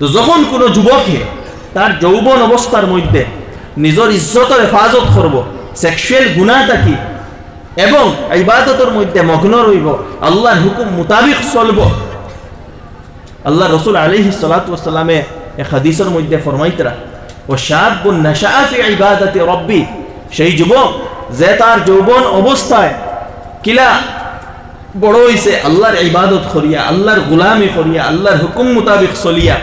তো যখন কোনো যুবকে তার যৌবন অবস্থার মধ্যে নিজের ইজ্জতের হেফাজত করব সেক্সুয়াল গুণাটা কি? এবং ইবাদতের মধ্যে মগ্ন রইব আল্লাহর হুকুম মোতাবিক চলব। আল্লাহ রসুল আলিহি সালাতামে এক হাদিসের মধ্যে ফরমাইতরা ও শাবুন নাশাফি ইবাদতি রব্বি সেই যুবক যে তার যৌবন অবস্থায় কিলা বড় হইছে আল্লাহর ইবাদত করিয়া আল্লাহর গুলামি করিয়া আল্লাহর হুকুম মোতাবিক চলিয়া।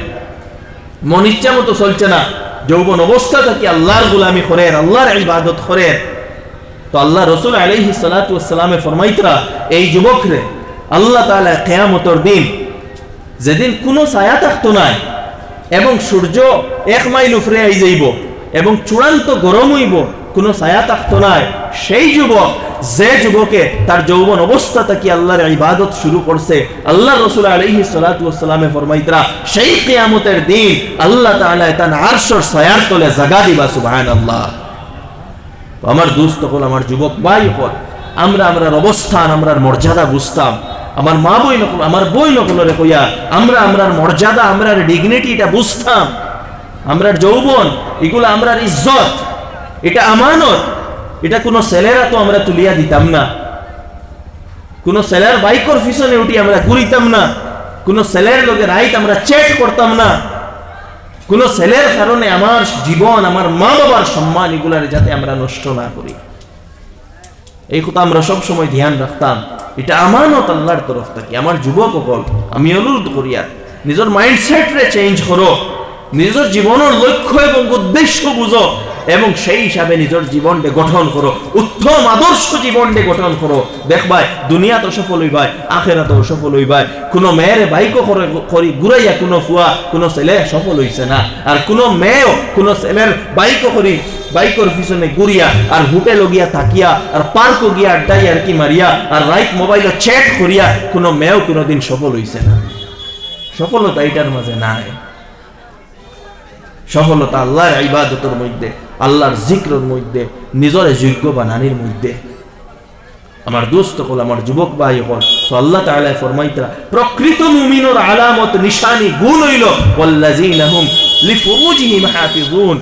মন ইচ্ছা মতো চলছে না। যৌবন অবস্থা থাকি আল্লাহর গুলামি করেন, আল্লাহর ইবাদত করেন। তো আল্লাহ রসুল আলহি সালাতামে ফরমাইতরা, এই যুবকরে, আল্লাহ তালা কেয়ামতর দিন যেদিন কোনো ছায়া থাকতো নাই এবং সূর্য এক মাইল উফরে আই যাইব এবং চূড়ান্ত গরম হইব কোনো ছায়া থাকতো নাই। সেই যুবক, যে যুবকে তার যৌবন অবস্থা থেকে আল্লাহর ইবাদত শুরু করছে আল্লাহ রসুল আলহি সালাতামে ফরমাইতরা, সেই কেয়ামতের দিন আল্লাহ তাআলা তার আরশর ছায়ার তলে জাগা দিবা সুবহান আল্লাহ আমার দুস্থ হল আমার যুবক ভাই হল, আমরা আমরার অবস্থান, আমরার মর্যাদা বুঝতাম। আমার মা বই নকল আমার বই নকল রে কইয়া, আমরা আমরার মর্যাদা, আমরার ডিগনিটি এটা বুঝতাম। আমরার যৌবন, এগুলো আমরার ইজ্জত। এটা আমানত। এটা কোনো ছেলেরা তো আমরা তুলিয়া দিতাম না। কোনো ছেলের বাইকর পিছনে উঠি আমরা ঘুরিতাম না। কোনো ছেলের লোকে রাইত আমরা চেক করতাম না। কোন ছেলের কারণে আমার জীবন, আমার মা বাবার সম্মান এগুলার যাতে আমরা নষ্ট না করি। এই কথা আমরা সব সময় ধ্যান রাখতাম। এটা আমানত আল্লাহর তরফ থেকে। আমার যুবক অকল আমি অনুরোধ করি আর, নিজের মাইন্ডসেট রে চেঞ্জ করো। নিজের জীবনের লক্ষ্য এবং উদ্দেশ্য বুঝো। এবং সেই হিসাবে নিজের জীবনকে গঠন করো। উত্তম আদর্শ জীবনকে গঠন করো। দেখবাই দুনিয়া তো সফল হইবাই আখেরা তো সফল হইবাই। কোনো মেয়ের বাইকও করে ঘুরাইয়া কোনো ফুয়া, কোনো ছেলে সফল হইছে না। আর কোনো মেয়েও কোনো ছেলের বাইকও করি, বাইকের পিছনে ঘুরিয়া আর হোটেল গিয়া থাকিয়া আর পার্ক গিয়া আড্ডাই আর কি মারিয়া আর রাইট মোবাইলে চ্যাট করিয়া কোনো মেয়েও কোনোদিন সফল হইছে না। সফলতা এটার মাঝে নাই। সফলতা আল্লাহর ইবাদতের মধ্যে। আল্লাহর জিক্রের মধ্যে, নিজরে যোগ্য বানানির মধ্যে। আমার দোস্ত হল আমার যুবক ভাই হল তো আল্লাহ তাআলা ফরমাইতরা প্রকৃত মুমিনের আলামত, নিশানি, গুণ হইল, ওয়াল্লাযীনা লিফুরুজিহিম হাফিজুন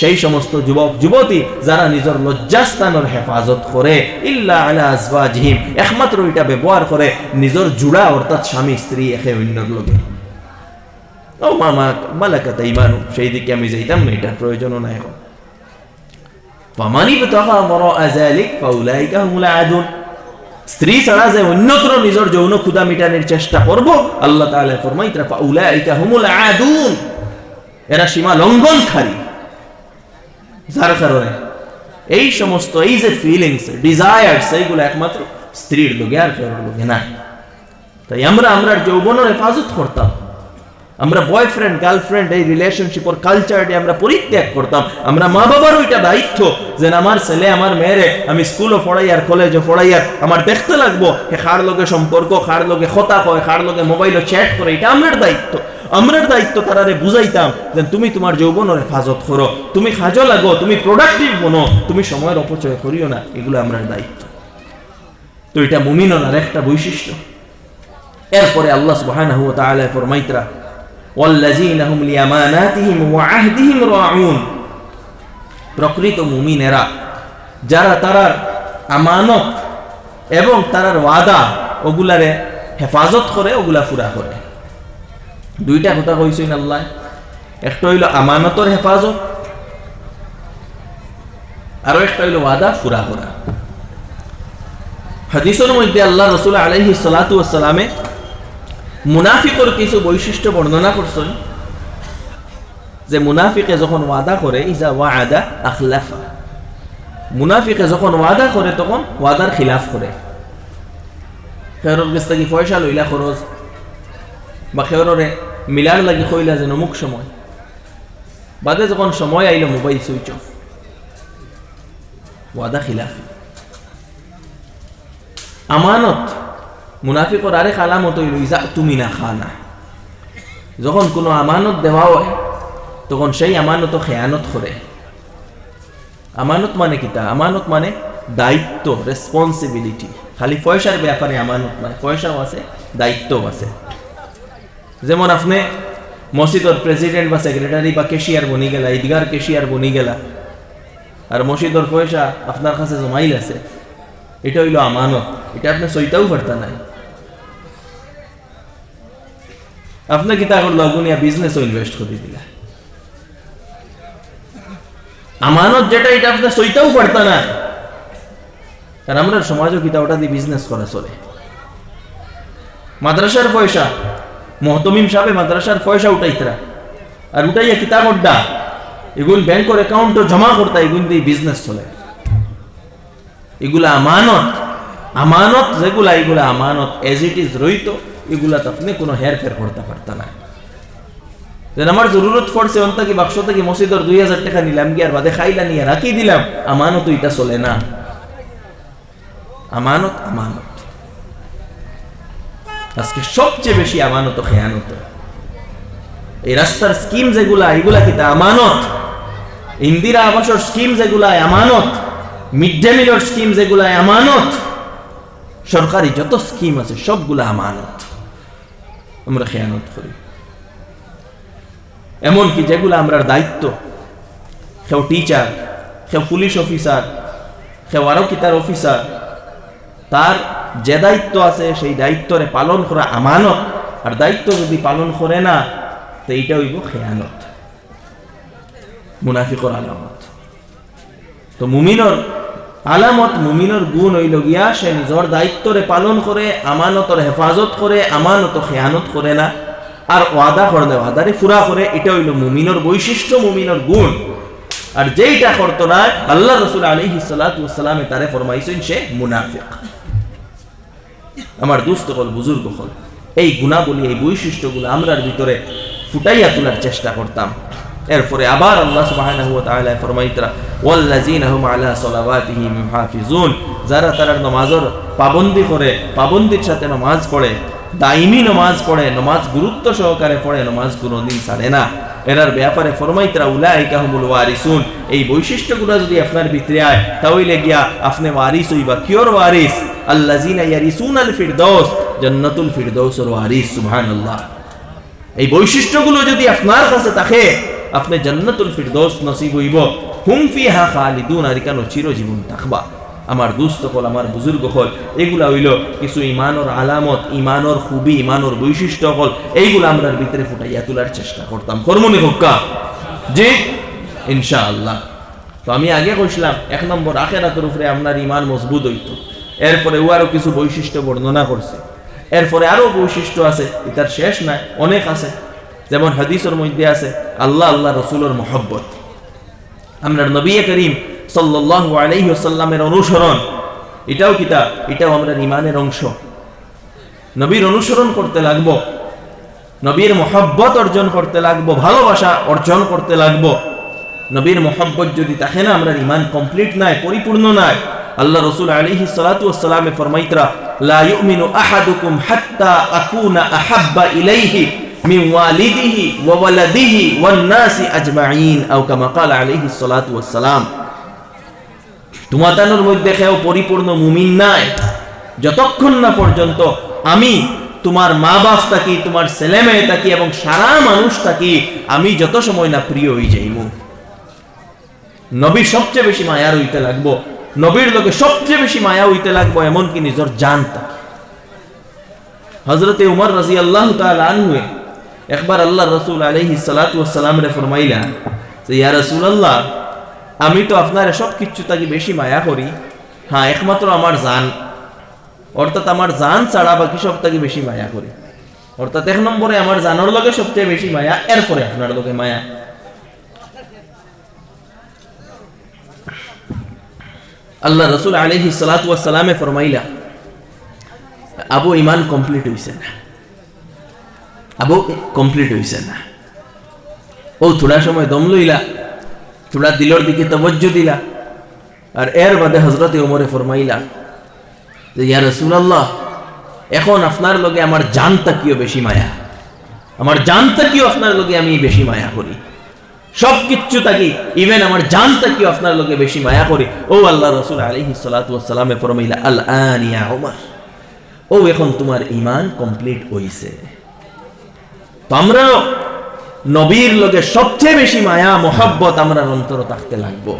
সেই সমস্ত যুবক, যুবতী যারা নিজের লজ্জাস্থানের হেফাজত করে, ইল্লা আলা আজওয়াজিহিম, একমাত্র এটা ব্যবহার করে, নিজের জুড়া অর্থাৎ স্বামী, স্ত্রী, একে অন্যর লোকে ও মামা মালাকাত ইমানু সেই দিকে আমি যাইতাম না, এটার প্রয়োজনও নাই এখন ফামানি বিতাগা ওয়ারা যালিক ফাউলাইকা হুমুল আদুন স্ত্রী ছাড়া যে অন্যত্র নিজের যৌন ক্ষুদা মিটানোর চেষ্টা করব, আল্লাহ তাআলা ফরমাইতরা ফাউলাইকা হুমুল আদুন। এরা সীমা লঙ্ঘনকারী। যার কারণে এই সমস্ত, এই যে ফিলিংস ডিজায়ার সেইগুলো একমাত্র স্ত্রীর লোকে আর কারোর লোকে না তাই আমরা আমরা যৌবনের হেফাজত করতাম। আমরা বয়ফ্রেন্ড গার্লফ্রেন্ড এই রিলেশনশিপের কালচারটি আমরা পরিত্যাগ করতাম। আমরা মা বাবার ওইটা দায়িত্ব যে আমার ছেলে, আমার মেয়েরে আমি স্কুলও পড়াই আর কলেজে পড়াই আর আমার দেখতে লাগবো হে খার লোকে সম্পর্ক খার লোকে খতা হয় খার লোকে মোবাইলে চ্যাট করে, এটা আমার দায়িত্ব। আমরার দায়িত্ব তারারে বুঝাইতাম যে তুমি তোমার যৌবনের হেফাজত করো, তুমি খাজো লাগো, তুমি প্রোডাক্টিভ বনো, তুমি সময়ের অপচয় করিও না, এগুলো আমরার দায়িত্ব। তো এটা মুমিনের আর একটা বৈশিষ্ট্য। এরপরে আল্লাহ তাআলা ফরমাইতরা ওয়াল্লাযীনা হুম লিয়ামানাতিহিম রাউন। প্রকৃত মুমিনেরা, যারা তারার আমানত এবং তারার ওয়াদা, ওগুলারে হেফাজত করে, ওগুলা পুরা করে। দুইটা কথা কইছেন আল্লাহ। একটা হইল আমানতর হেফাজত, আরও একটা হইল ওয়াদা পুরা করা। হাদিসের মধ্যে আল্লাহ রসুল আলহি মুনাফিকর কিছু বৈশিষ্ট্য বর্ণনা করছেন যে মুনাফিকে যখন ওয়াদা করে ইজা ওয়াদা আখলাফা। মুনাফিকে যখন ওয়াদা করে তখন ওয়াদার খিলাফ করে খেরর গেছ কি পয়সা লইলা খরচ বা খেররে মিলার লাগি কইলা যেন অমুক সময়। বাদে যখন সময় আইল মোবাইল সুইচ অফ। ওয়াদা খিলাফি। আমানত মুনাফিকর আরেক আলামত তুমি না খানা। যখন কোনো আমানত দেওয়া হয়, তখন সেই আমানত খেয়ানত করে। আমানত মানে কিতা আমানত মানে দায়িত্ব রেসপন্সিবিলিটি খালি পয়সার ব্যাপারে আমানত মানে পয়সাও আছে, দায়িত্বও আছে। যেমন আপনি মসজিদর প্রেসিডেন্ট বা সেক্রেটারি বা কেশিয়ার বনি গেলা, ঈদগার কেশিয়ার বনি গেলা, আর মসজিদর পয়সা আপনার কাছে জমাইল আছে, এটা হইল আমানত। এটা আপনি সইতাও পারতা নাই। আপনি কি তা করল গুনিয়া বিজনেস ইনভেস্ট করে দিলা। আমানত যেটা, এটা আপনি সইতাও পারতা না। কারণ আমরা সমাজও কিতা ওটা দিয়ে বিজনেস করা চলে। মাদ্রাসার পয়সা, মহতমিম সাহেব মাদ্রাসার পয়সা উঠাইতরা। আর উঠাইয়া কিতাব অড্ডা এগুলো ব্যাংকের অ্যাকাউন্টও জমা করতা এগুলো দিয়ে বিজনেস চলে। এগুলা আমানত আমানত যেগুলা, এগুলা আমানত এজ ইট ইজ রইত। এগুলা তো আপনি কোনো হের ফের করতে পারত না। যেন আমার জরুরত পড়ছে অন্ত কি বাক্স থেকে মসজিদর দুই হাজার টাকা নিলাম গিয়ার বাদে খাইলা নিয়ে রাখি দিলাম। আমানত এটা চলে না। আমানত আমানত। আজকে সবচেয়ে বেশি আমানত খেয়ানত। এই রাস্তার স্কিম যেগুলা, এগুলা কিতা আমানত? ইন্দিরা আবাসর স্কিম যেগুলা আমানত মিড ডে মিলের স্কিম যেগুলা আমানত, সরকারি যত স্কিম আছে, সবগুলা আমানত। আমরা খেয়ানত করি। এমনকি যেগুলো আমরা দায়িত্ব কেউ টিচার কেউ পুলিশ অফিসার কেউ আরও কি তার অফিসার তার যে দায়িত্ব আছে সেই দায়িত্বরে পালন করা আমানত, আর দায়িত্ব যদি পালন করে না, তো এইটা হইব খেয়ানত। মুনাফিকর আলামত। তো মুমিনর আলামত মুমিনর গুণ হইল গিয়া সে নিজর দায়িত্বরে পালন করে আমানতর হেফাজত করে আমানত খেয়ানত করে না। আর ওয়াদা করলে ওয়াদারে ফুরা করে এটা হইল মুমিনর বৈশিষ্ট্য মুমিনর গুণ। আর যেইটা করতো না আল্লাহ রসুল আলী সালাতামে তারে ফরমাইছেন সে মুনাফিক। আমার দুস্থ হল বুজুর্গ হল। এই গুণাবলী, এই বৈশিষ্ট্যগুলো আমরার ভিতরে ফুটাইয়া তোলার চেষ্টা করতাম। এরপরে আবার আল্লাহ ইউহাফিজুন যারা তার পাবন্দি করে, পাবন্দির সাথে নামাজ পড়ে দাইমি নামাজ পড়ে, নামাজ গুরুত্ব সহকারে পড়ে, নামাজ কোনোদিন ছাড়ে না। এরার ব্যাপারে ফরমাইতরা, উলাইকা ওয়ারিসুন এই বৈশিষ্ট্যগুলো যদি আপনার ভিতরে আয়, তাহলে গিয়া আপনি ওয়ারিস হইবা কিওর ওয়ারিস? আল্লাযিনা ইয়ারিসুন আল ফিরদৌস জান্নাতুল ফিরদৌসের ওয়ারিস, সুবহানাল্লাহ। এই বৈশিষ্ট্যগুলো যদি আপনার কাছে থাকে আপনি জান্নাতুল ফিরদৌস নসিব হইব। হুম ফিহা খালিদুন, আর কেন চিরজীবন থাকবা? আমার দুস্থ হল আমার বুজুর্গ হল এগুলা হইল কিছু ইমানর আলামত, ইমানর খুবই, ইমানর বৈশিষ্ট্য হল এইগুলো আমরার ভিতরে ফুটাইয়া তোলার চেষ্টা করতাম। কর্মনি হোক্কা? জি? ইনশাআল্লাহ। তো আমি আগে কইছিলাম, এক নম্বর আখেরাতের উপরে আপনার ইমান মজবুত হইতো। এরপরে ও আরও কিছু বৈশিষ্ট্য বর্ণনা করছে। এরপরে আরও বৈশিষ্ট্য আছে, এটার শেষ নাই, অনেক আছে। যেমন হাদিসের মধ্যে আছে, আল্লাহ আল্লাহ রসুলের মহব্বত। আমরা নবী করিম সাল্লাল্লাহু আলাইহি ওয়াসাল্লামের অনুসরণ, এটাও কিতা এটাও আমরা ইমানের অংশ। নবীর অনুসরণ করতে লাগবো, নবীর মহব্বত অর্জন করতে লাগবো, ভালোবাসা অর্জন করতে লাগবো। নবীর মহব্বত যদি থাকে না, আমরা ইমান কমপ্লিট নাই, পরিপূর্ণ নাই। আল্লাহ রসুল আলিহি সালাতামে ফরমাইতরা, লা হাত্তা আকুনা আহাব্বা ইলাইহি। মধ্যে কেউ পরিপূর্ণ মুমিন নাই। যতক্ষণ না পর্যন্ত আমি তোমার মা বাপ থাকি, তোমার ছেলে মেয়ে থাকি এবং সারা মানুষ থাকি, আমি যত সময় না প্রিয় হয়ে যাইব নবীর সবচেয়ে বেশি মায়া হইতে লাগবো। নবীর লোকে সবচেয়ে বেশি মায়া হইতে লাগবো, এমনকি নিজের জান হজরতে উমর রাজি আল্লাহ আনহুয়ে একবার আল্লাহ রসুল আলহি সালাতাম রে ফরমাইলা যে, ইয়া রসুল আল্লাহ আমি তো আপনার সব কিছু তাকে বেশি মায়া করি। হ্যাঁ একমাত্র আমার জান। অর্থাৎ আমার জান ছাড়া বাকি সব তাকে বেশি মায়া করি। অর্থাৎ এক নম্বরে আমার জানোর লগে সবচেয়ে বেশি মায়া, এরপরে আপনার লগে মায়া। আল্লাহ রসুল আলহি সালাতামে ফরমাইলা আবু ইমান কমপ্লিট হয়েছে না আবু কমপ্লিট হয়েছে না। ও থোড়া সময় দম লইলা, থোড়া দিলর দিকে তবজ্জ দিলা, আর এর বাদে হজরত ওমরে ফরমাইলা যে, ইয়া রসুলাল্লাহ, এখন আপনার লগে আমার জান তাকিও বেশি মায়া। আমার জান তাকিও আপনার লগে আমি বেশি মায়া করি। সব কিচ্ছু তাকি ইভেন আমার জান তাকিও আপনার লগে বেশি মায়া করি। ও আল্লাহ রসুল আলহি সালাতামে ফরমাইলা আল আনিয়া ওমর ও এখন তোমার ইমান কমপ্লিট হইছে। তো আমরাও নবীর লগে সবচেয়ে বেশি মায়া, মহব্বত আমরা অন্তর থাকতে লাগবো।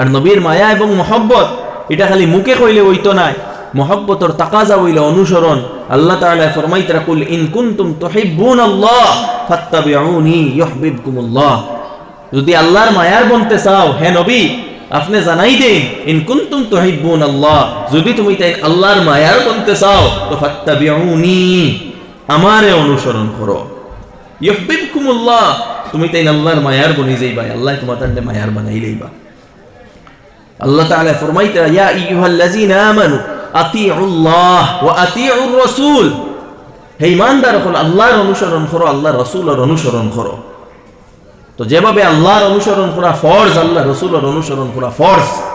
আর নবীর মায়া এবং মহব্বত, এটা খালি মুখে কইলে হইতো নাই মহব্বতর তাকাজা হইলে অনুসরণ। আল্লাহ তাআলা ফরমাইত রাকুল ইন কুনতুম তুহিব্বুন আল্লাহ ফাত্তাবিউনি ইউহিব্বুকুমুল্লাহ। যদি আল্লাহর মায়ার বনতে চাও, হে নবী, আপনি জানাই দেন, ইন কুনতুম তুহিব্বুন আল্লাহ যদি তুমি তাই আল্লাহর মায়ার বনতে চাও, তো ফাত্তাবিউনি আমারে অনুসরণ করো। ইউহিব্বুকুমুল্লাহ। তুমি তাই আল্লাহর মায়ার বনি যাইবা আল্লাহ তোমার তান্ডে মায়ার বানাইলেইবা আল্লাহ তাআলা ফরমাইতে, ইয়া আইয়ুহাল্লাযীনা আমানু, আতিউল্লাহ ওয়া আতিউর রাসূল। হে ঈমানদার হল, আল্লাহর অনুসরণ করো, আল্লাহর রাসূলের অনুসরণ করো। তো যেভাবে আল্লাহর অনুসরণ করা ফরজ আল্লাহ রসুলের অনুসরণ করা ফরজ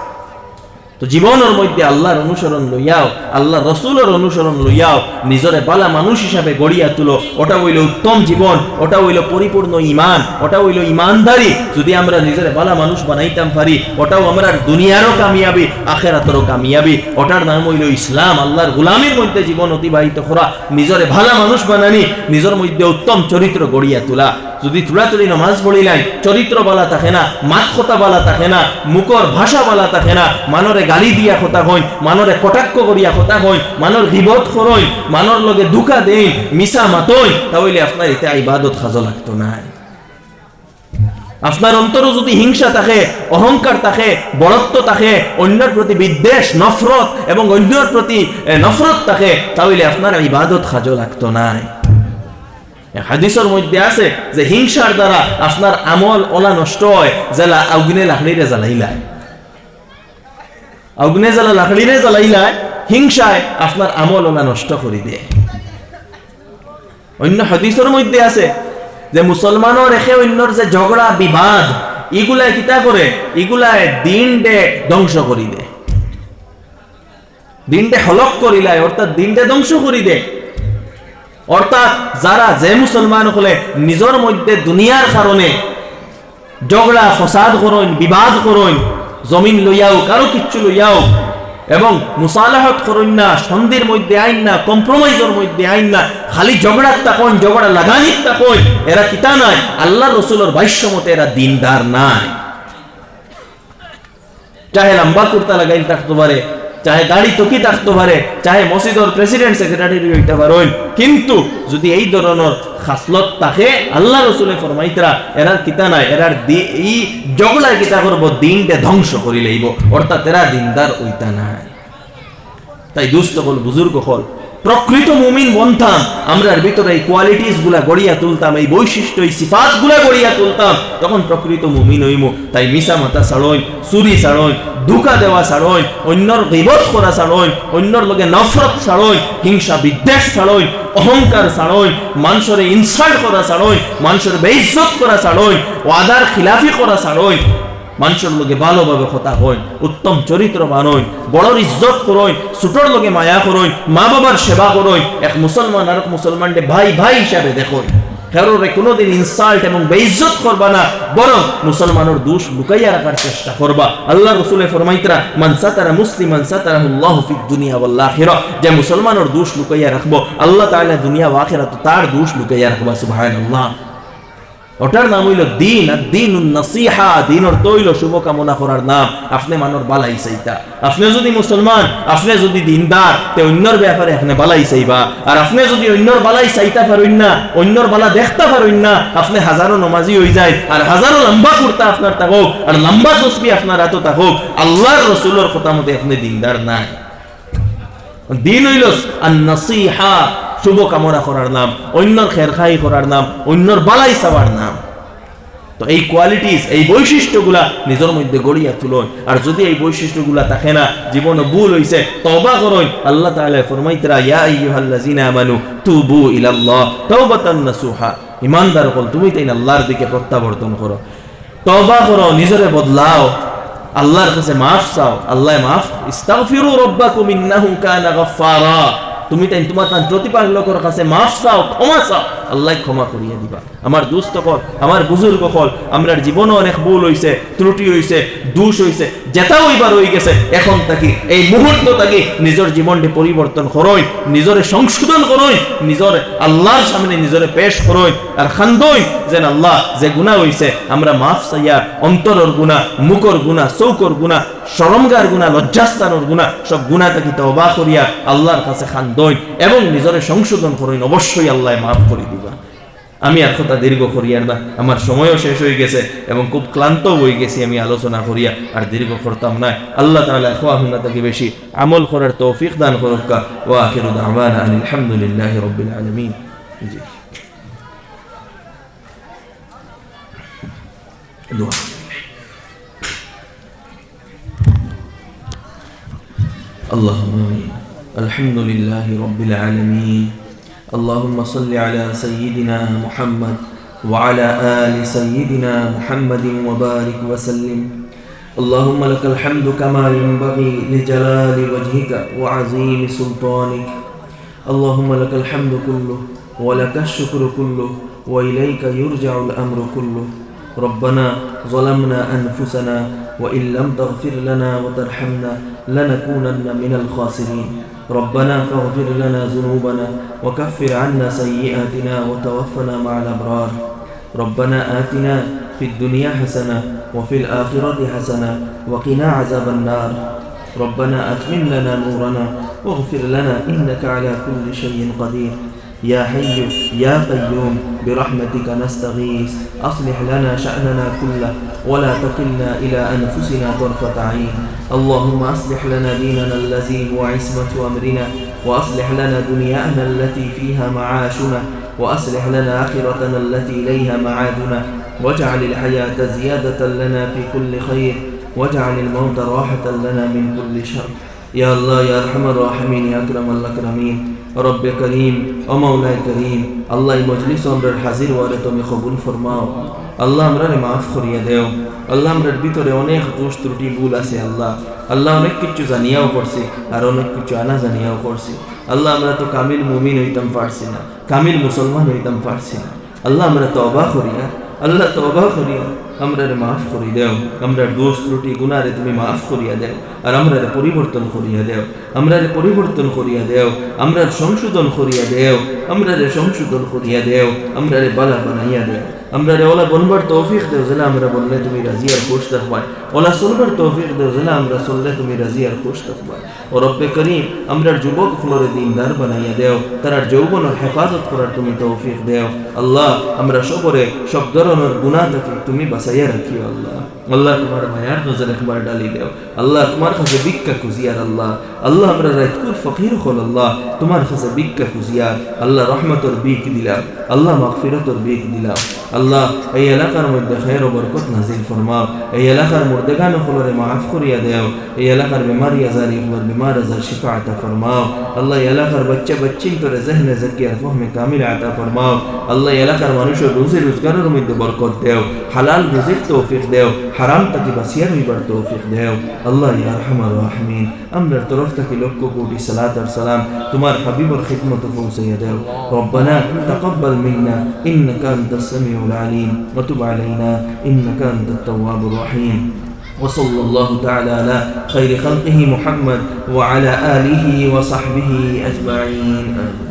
তো জীবনের মধ্যে আল্লাহর অনুসরণ লইয়াও আল্লাহ রসুলের অনুসরণ লইয়াও নিজরে বালা মানুষ হিসাবে গড়িয়া তুলো। ওটা হইল উত্তম জীবন, ওটা হইল পরিপূর্ণ ইমান, ওটা হইল ইমানদারি। যদি আমরা নিজরে বালা মানুষ বানাইতাম পারি, ওটাও আমরা দুনিয়ারও কামিয়াবি, আখেরাতেরও কামিয়াবি। ওটার নাম হইল ইসলাম, আল্লাহর গুলামির মধ্যে জীবন অতিবাহিত করা। নিজরে ভালা মানুষ বানানি, নিজের মধ্যে উত্তম চরিত্র গড়িয়া তোলা। যদি তুলাতুলি নমাজ পড়িলাই চরিত্র বালা থাকে না মাত কথা বালা থাকে না মুখর ভাষা বালা থাকে না, মানরে গালি দিয়া কথা হইন মানরে কটাক্ষ করিয়া কথা হইন মানর বিপদ করইন মানর লগে দুকা দেন মিশা মাতইন তাহলে আপনার এতে ইবাদত খাজো লাগতো না আপনার অন্তরে যদি হিংসা থাকে, অহংকার থাকে বড়ত্ব থাকে, অন্যের প্রতি বিদ্বেষ, নফরত এবং অন্যের প্রতি নফরত থাকে তাহলে আপনার ইবাদত খাজো লাগতো নাই। হাদিসের মধ্যে আছে যে হিংসার দ্বারা আপনার আমল ওলা নষ্ট হয় জেলা আগুনে লাকড়িরে জ্বালাইলায়। আগুনে জ্বালা লাকড়িরে জ্বালাইলায়, হিংসায় আপনার আমল ওলা নষ্ট করে দেয়। অন্য হাদিসের মধ্যে আছে যে মুসলমানও রেখে অন্যর যে ঝগড়া, বিবাদ এগুলায় কিতা করে এগুলায় দিন ডে ধ্বংস করি দে দিনটে হলক করিলায় অর্থাৎ দিনটে ধ্বংস করি দে অর্থাৎ যারা যে মুসলমান হলে নিজের মধ্যে দুনিয়ার কারণে ঝগড়া, ফসাদ করইন বিবাদ করইন জমিন লইয়াও কারও কিচ্ছু লইয়াও এবং মুসালাহত করইন না সন্ধির মধ্যে আইন না কম্প্রোমাইজের মধ্যে আইন না, খালি ঝগড়ার তাকইন ঝগড়া লাগানির তাকইন এরা কিতা নাই আল্লাহ রসুলের ভাষ্য মতে এরা দিনদার নাই। চাহে লম্বা কুর্তা লাগাই থাকতে পারে চাহে দাড়ি টকি থাকতে পারে চাহে মসজিদর প্রেসিডেন্ট সেক্রেটারি হইতে পারেন কিন্তু যদি এই ধরনের খাসলত থাকে, আল্লাহ রসুলে ফরমাইতরা এরার কিতা নাই এরার এই জগলার কিতা করব দিনটা ধ্বংস করি লইব অর্থাৎ এরা দিনদার ওইটা নাই। তাই দুস্থ হল বুজুর্গ হল প্রকৃত মুমিন বনতাম আমরার ভিতরে এই কোয়ালিটিসগুলা গড়িয়া তুলতাম, এই বৈশিষ্ট্য, এই সিফাতগুলা গড়িয়া তুলতাম, তখন প্রকৃত মুমিন হইম তাই মিশা মাতা ছাড়ইন চুরি ছাড়ইন দুকা দেওয়া ছাড়ইন অন্যর গিবত করা ছাড়ইন অন্যর লগে নফরত ছাড়ইন হিংসা বিদ্বেষ ছাড়ইন অহংকার ছাড়ইন মানুষের ইনসাল্ট করা ছাড়ইন মানুষের বেইজ্জত করা ছাড়ইন ওয়াদার খিলাফি করা ছাড়ইন মানুষের লোকে ভালোভাবে কথা হইন উত্তম চরিত্র বানইন বড়র ইজ্জত করইন ছোটর লোকে মায়া করইন মা বাবার সেবা করইন এক মুসলমান আর এক মুসলমানকে ভাই ভাই হিসাবে দেখইন কারোরে কোনোদিন ইনসাল্ট এবং বেইজত করবা না, বরং মুসলমানের দোষ লুকাইয়া রাখার চেষ্টা করবা। আল্লাহ রসুলে ফরমাইতরা, মান সাতারা মুসলিমান সাতারাহুল্লাহ ফিদ দুনিয়া ওয়াল আখিরা যে মুসলমানের দোষ লুকাইয়া রাখব, আল্লাহ তাআলা দুনিয়া ওয়া আখিরাত তার দোষ লুকাইয়া রাখবা, সুবহানাল্লাহ। ওটার নাম হইল দিন, আর দিন নসিহা, দিন অর্থ হইল শুভকামনা করার নাম। আপনি মানর বালাই চাইতা। আপনি যদি মুসলমান, আপনি যদি দিনদার, তে অন্যর ব্যাপারে আপনি বালাই চাইবা। আর আপনি যদি অন্যর বালাই চাইতা পারেন না, অন্যর বালা দেখতে পারেন না, আপনি হাজারো নমাজি হয়ে যায়, আর হাজারো লম্বা কুর্তা আপনার থাকুক আর লম্বা তসবি আপনার হাতও থাকুক আল্লাহর রসুলের কথা মতে আপনি দিনদার নাই। দিন হইল আর নসিহা শুভ কামনা করার নাম, অন্যর খের খাই করার নাম, অন্যর বালাই চাওয়ার নাম। তো এই কোয়ালিটিস এই বৈশিষ্ট্যগুলা নিজের মধ্যে গড়িয়া তুলন। আর যদি এই বৈশিষ্ট্যগুলা থাকে না জীবনে ভুল হইছে তওবা করুন আল্লাহ তাআলা ফরমাইতরা ইয়া আইয়ুহাল্লাযিনা আমানু, তুবু ইলাল্লাহ তাওবাতান নাসুহা। ইমানদার হল তুমি তাই আল্লাহর দিকে প্রত্যাবর্তন করো তওবা করো নিজরে বদলাও আল্লাহর কাছে মাফ চাও, আল্লাহ মাফ। ইস্তাগফিরু রাব্বাকুম ইন্নাহু কানা গাফফারা তুমি তাই তোমার তার প্রতিপালকের কাছে মাফ চাও, ক্ষমা চাও। আল্লাহ ক্ষমা করিয়া দিবা। আমার দুস্থ কল আমার বুজুর্গ কল আমরার জীবনও অনেক ভুল হইছে, ত্রুটি হইছে, দোষ হইছে। যেটা হইবার হয়ে গেছে, এখন থাকি, এই মুহূর্ত থাকি নিজের জীবনটি পরিবর্তন করই নিজরে সংশোধন করই নিজর আল্লাহর সামনে নিজরে পেশ করই আর খান্দই যেন আল্লাহ যে গুণা হইছে, আমরা মাফ চাইয়া অন্তরের গুণা মুখর গুণা চৌকর গুণা সরমগার গুণা লজ্জাস্থানের গুণা সব গুণা থাকি তবা করিয়া আল্লাহর কাছে খান্দই এবং নিজরে সংশোধন করইন অবশ্যই আল্লাহ মাফ করে দিবা। আমি আর কথা দীর্ঘ করিয়ার না আমার সময়ও শেষ হয়ে গেছে এবং খুব ক্লান্ত হয়ে গেছি আমি আলোচনা করিয়া আর দীর্ঘ করতাম না আল্লাহ তাআলা খোয়া হুনা থেকে বেশি আমল করার তৌফিক দান করুক ওয়া আখিরু দাওয়ানা আলহামদুলিল্লাহি রাব্বিল আলামিন জি দোয়া اللهم آمين الحمد لله رب العالمين اللهم صل على سيدنا محمد وعلى آل سيدنا محمد وبارك وسلم. اللهم لك الحمد كما ينبغي لجلال وجهك وعظيم سلطانك. اللهم لك الحمد كله ولك الشكر كله وإليك يرجع الأمر كله. ربنا ظلمنا أنفسنا وإن لم تغفر لنا وترحمنا لنكونن من الخاسرين. ربنا فاغفر لنا ذنوبنا وكفر عنا سيئاتنا وتوفنا مع الأبرار. ربنا آتنا في الدنيا حسنة وفي الآخرة حسنة وقنا عذاب النار. ربنا أتمم لنا نورنا واغفر لنا إنك على كل شيء قدير. يا حي يا قيوم برحمتك نستغيث. أصلح لنا شأننا كله ولا تكلنا إلى أنفسنا طرفة عين. اللهم أصلح لنا ديننا الذي هو عصمة أمرنا وأصلح لنا دنيانا التي فيها معاشنا وأصلح لنا آخرتنا التي إليها معادنا. واجعل الحياة زيادة لنا في كل خير واجعل الموت راحة لنا من كل شر. يا الله يا أرحم الراحمين يا أكرم الأكرمين. رب کریم او مولا کریم اللہ مجلس امرر حاضر وارے تمہیں قبول আল্লাহ আমরা মাফ করিয়া দেও। আল্লাহ আমরার ভিতরে অনেক দোষ ত্রুটি, ভুল আছে আল্লাহ। আল্লাহ অনেক কিছু জানিয়াও করছে আর অনেক কিছু আনা জানিয়াও করছি। আল্লাহ আমরা তো কামিল মুমিন হইতাম পারছি না, কামিল মুসলমান হইতাম পারছি না। আল্লাহ আমরা তো অবাক করিয়া, আল্লাহ তো অবাক করিয়া আমরারে মাফ করি দেও। আমরার দোষ ত্রুটি গুণারে তুমি মাফ করিয়া দেও। আর আমরারে পরিবর্তন করিয়া দেও। আমরারে পরিবর্তন করিয়া দেও। আমরার সংশোধন করিয়া দেও। আমরারে সংশোধন করিয়া দেও। আমরারে বালা বানাইয়া দেও। আমরারে ওলা বনবার তৌফিক দেও জেলা আমরা বললে তুমি রাজি আর খুশ থাকবাই। ওলা চলবার তৌফিক দেও জেলা আমরা চললে তুমি রাজি আর খুশ থাকবাই। ও রব্বে করিম, আমরার যুবক ফুলরে দিনদার বানাইয়া দেও, তারার যৌবনের হেফাজত করার তুমি তৌফিক দেও। আল্লাহ, আমরা সবরে সব ধরনের গুণা থেকে তুমি বাঁচাইয়া রাখিও আল্লাহ। আল্লাহ তোমার মায়ার নজর একবার ডালি দেও। আল্লাহ তোমার কাছে ভিক্ষা খুঁজিয়ার আল্লাহ। আল্লাহ, আমরা রাইতকুর ফকির হল আল্লাহ। তোমার কাছে ভিক্ষা খুঁজিয়ার আল্লাহ রহমতর বিক দিলাম। আল্লাহ মাগফিরতর বিক দিলাম। আল্লাহ, এই এলাকার মধ্যে খের ও বরকত নাজিল ফরমাও। এই এলাকার মুর্দেগান ফুলরে মাফ করিয়া দেও। এই এলাকার বেমারি আজার ইফলার বেমার আজার শিফা আতা ফরমাও। আল্লাহ এলাকার বাচ্চা বাচ্চিন তোরে জেহনে জাকিয়ার ফহমে কামিল আতা ফরমাও। আল্লাহ এলাকার মানুষের রুজি রোজগারের মধ্যে বরকত দেও। হালাল রুজির তৌফিক দেও। হারাম তাকে বাঁচিয়া রইবার তৌফিক দেও। আল্লাহ ইয়ারহামার রাহমিন, আমরার তরফ থেকে লক্ষ কোটি সালাত আর সালাম তোমার হাবিবর খিদমত পৌঁছাইয়া দেও। রব্বানা তাকাব্বাল মিন্না, ইন্নাকা আনতাস العليم وتب علينا إنك أنت التواب الرحيم. وصلى الله تعالى على خير خلقه محمد وعلى آله وصحبه أجمعين. آمين.